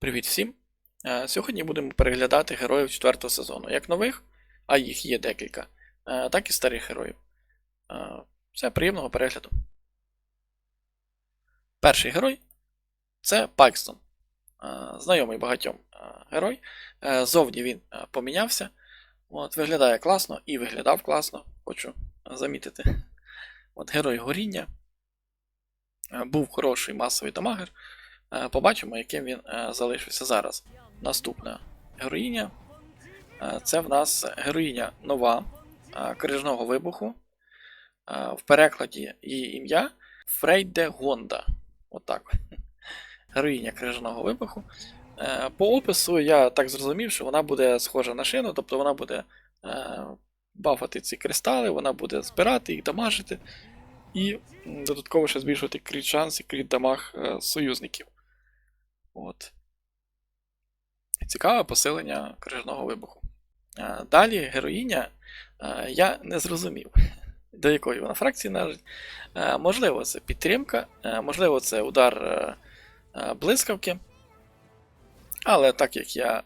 Привіт всім! Е, Сьогодні будемо переглядати героїв четвертого сезону, як нових, а їх є декілька, е, так і старих героїв. Е, Все, приємного перегляду. Перший герой це Пайкстон. Знайомий багатьом герой. Зовні він помінявся. От, виглядає класно і виглядав класно, хочу замітити. От, герой горіння. Був хороший масовий дамагер. Е, Побачимо, яким він е, залишився зараз. Наступна героїня. Е, Це в нас героїня нова крижного вибуху. В перекладі її ім'я Фрейде Гонда. Отак. Героїня крижного вибуху. По опису я так зрозумів, що вона буде схожа на шину, тобто вона буде бафати ці кристали, вона буде збирати їх, дамажити. І додатково ще збільшувати кріт шанс і кріт дамаг союзників. От. Цікаве посилення крижного вибуху. Е, Далі героїня е, я не зрозумів, до якої вона фракції належить. Е, Можливо, це підтримка, можливо, це удар блискавки. Але так як я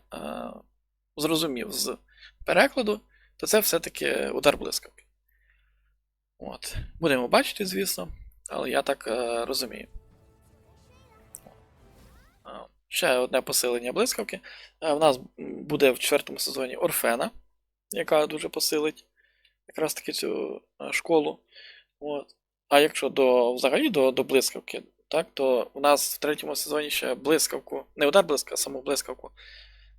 зрозумів з перекладу, то це все-таки удар блискавки. От. Будемо бачити, звісно, але я так розумію. Ще одне посилення блискавки. Е, В нас буде в четвертому сезоні Орфена, яка дуже посилить якраз таки цю е, школу. От. А якщо до, взагалі до, до блискавки, так, то у нас в третьому сезоні ще блискавку, не удар блискавка, а саму блискавку.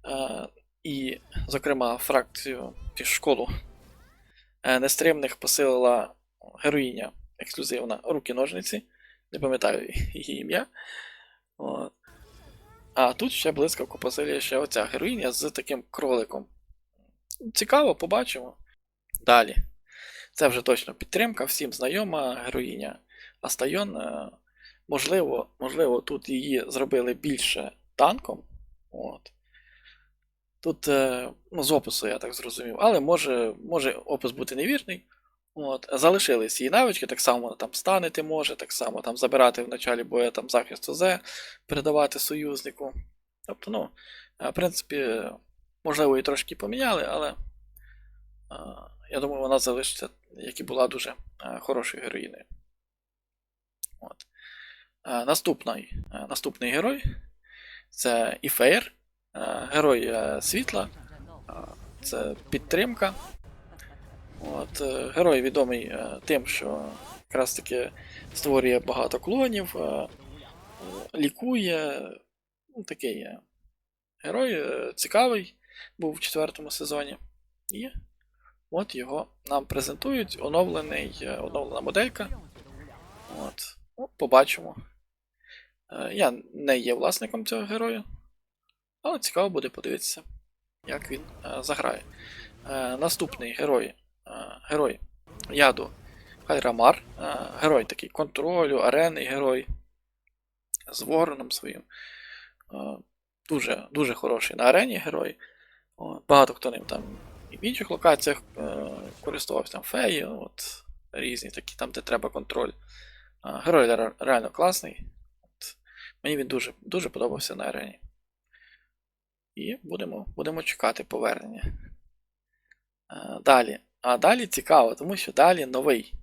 Е, і, зокрема, фракцію школу нестримних посилила героїня ексклюзивна руки-ножниці. Не пам'ятаю її ім'я. А тут ще блискавку посилює ще оця героїня з таким кроликом. Цікаво, побачимо. Далі. Це вже точно підтримка, всім знайома героїня Астайон. Е, Можливо, можливо, тут її зробили більше танком. От. Тут е, ну, з опису я так зрозумів, але може, може опис бути невірний. От. Залишились її навички, так само там станити може, так само там забирати в началі бою там захист ОЗ, передавати союзнику. Тобто, ну, е, в принципі, можливо, і трошки поміняли, але е, я думаю, вона залишиться, як і була дуже е, хорошою героїною. От. Е, Наступний, е, наступний герой це Іфейр, е, герой е, світла, е, це підтримка. От, е, герой відомий е, тим, що якраз таки створює багато клонів, е, лікує. Ну, такий герой цікавий був в четвертому сезоні. І от його нам презентують оновлений, оновлена моделька. От. Ну, побачимо. Я не є власником цього героя, але цікаво буде подивитися, як він заграє. Наступний герой. Е, Герой яду Хайрамар. е, Герой такий контролю, арени герой. З вороном своїм. Е, Дуже, дуже хороший на арені герой. Багато хто ним там і в інших локаціях користувався там феї, от, різні такі, там, де треба контроль. Герой реально класний. От, мені він дуже, дуже подобався на арені. І будемо, будемо чекати повернення. Далі. А далі цікаво, тому що далі новий.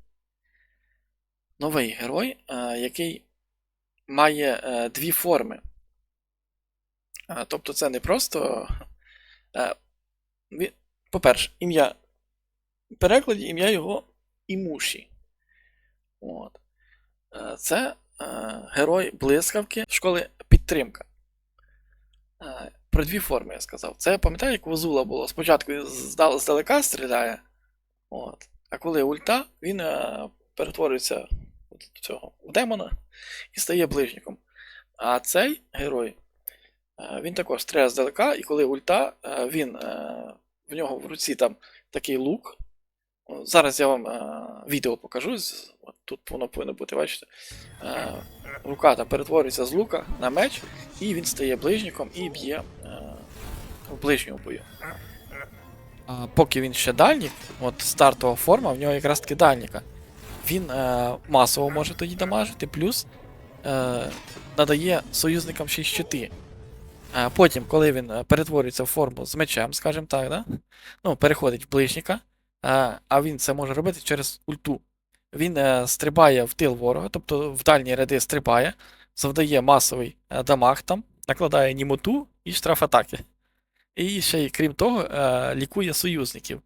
Новий герой, е, який має е, дві форми. Е, Тобто це не просто. По-перше, ім'я. В перекладі ім'я його Імуші. От. Це герой блискавки школи підтримка. Про дві форми я сказав. Це пам'ятаю, як у Зула було. Спочатку здал- здалека стріляє, от. а коли ульта, він е, перетворюється от цього, в демона і стає ближником. А цей герой, е, він також стріляє здалека, і коли ульта, е, він, е, в нього в руці там такий лук. Зараз я вам е, відео покажу. От тут воно повинно бути, бачите. Е, рука там перетворюється з лука на меч, і він стає ближником і б'є е, в ближньому бою. А, поки він ще дальнік, от стартова форма, в нього якраз таки дальніка. Він е, масово може тоді дамажити, плюс е, надає союзникам ще щити. Е, Потім, коли він е, перетворюється в форму з мечем, скажімо так, да? ну, переходить в ближніка, е, а він це може робити через ульту. Він е, стрибає в тил ворога, тобто в дальні ряди стрибає, завдає масовий дамаг там, накладає німоту і штраф атаки. І ще крім того, е, лікує союзників.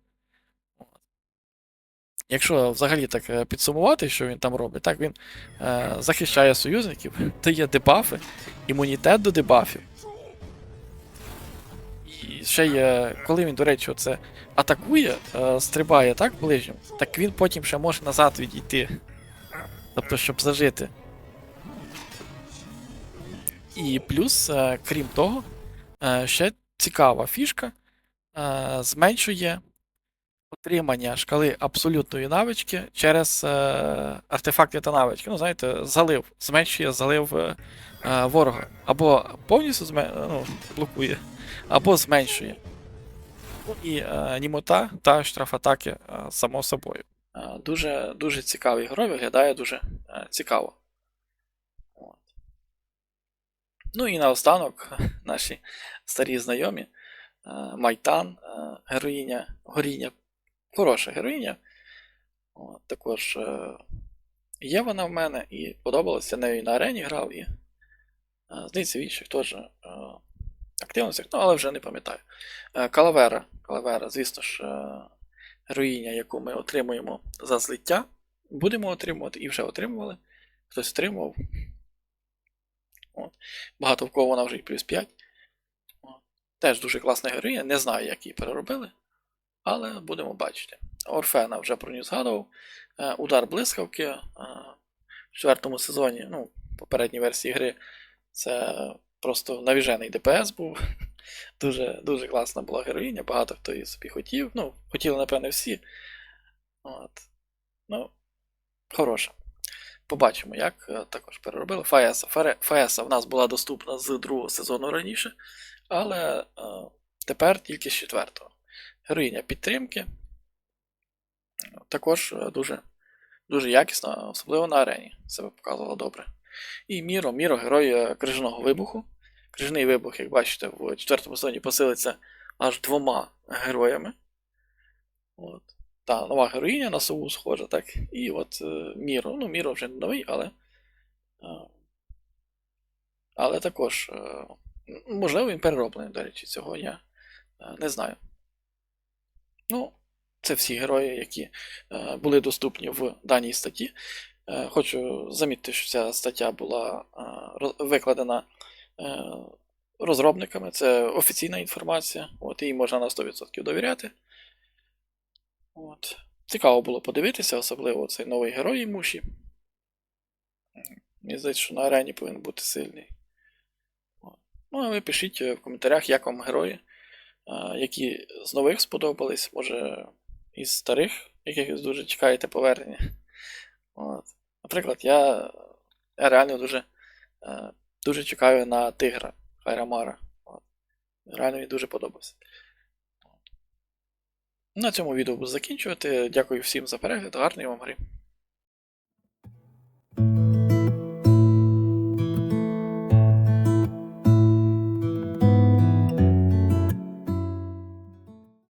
Якщо взагалі так е, підсумувати, що він там робить, так він е, захищає союзників, дає дебафи, імунітет до дебафів. І ще є, коли він, до речі, оце атакує, стрибає так ближньо, так він потім ще може назад відійти. Тобто, щоб зажити. І плюс, крім того, ще цікава фішка е, зменшує отримання шкали абсолютної навички через е, артефакти та навички. Ну, знаєте, залив, зменшує залив е, ворога. Або повністю зме... ну, блокує, або зменшує. Ну і німота та штрафатаки, само собою. Дуже, дуже цікавий герой, виглядає дуже цікаво. От. Ну і наостанок наші старі знайомі. е, Майтан, е, героїня горіння. Хороша героїня. Також е, є вона в мене і подобалося. Я нею на арені грав, і здається, в інших теж активностях, ну, але вже не пам'ятаю. Калавера. Калавера, звісно ж, героїня, яку ми отримуємо за злиття. Будемо отримувати і вже отримували. Хтось отримував. От. Багато в кого вона вже і плюс 5. От. Теж дуже класна героїня. Не знаю, як її переробили. Але будемо бачити. Орфена вже про нього згадував. Е, Удар блискавки е, в четвертому сезоні, ну, попередній версії гри, це просто навіжений ДПС був. Дуже, дуже класна була героїня, багато хто її собі хотів. Ну, хотіли, напевне, всі. От. Ну, хороша. Побачимо, як е, також переробили. Фаеса. Фаеса в нас була доступна з другого сезону раніше, але е, тепер тільки з четвертого. Героїня підтримки. Також е, дуже, дуже якісна, особливо на арені. Себе показувала добре. І Міро, Міро герой крижаного вибуху. Крижаний вибух, як бачите, в четвертому сезоні посилиться аж двома героями. От. Та нова героїня на сову схожа, так. І от е, Міро. Ну, Міро вже не новий, але. е, Але також. е, Можливо, він перероблений, до речі, цього я не знаю. Ну, це всі герої, які були доступні в даній статті. Хочу замітити, що ця стаття була викладена розробниками. Це офіційна інформація, от, їй можна на 100% довіряти. Цікаво було подивитися, особливо цей новий герой Муші. Мені здається, що на арені повинен бути сильний. Ну, а ви пишіть е, в коментарях, як вам герої, е, які з нових сподобались, може із старих, якихось дуже чекаєте повернення. От. Наприклад, я, я реально дуже, е, дуже чекаю на тигра Хайрамара. От. Реально мені дуже подобався. На цьому відео буду закінчувати. Дякую всім за перегляд, гарної вам гри.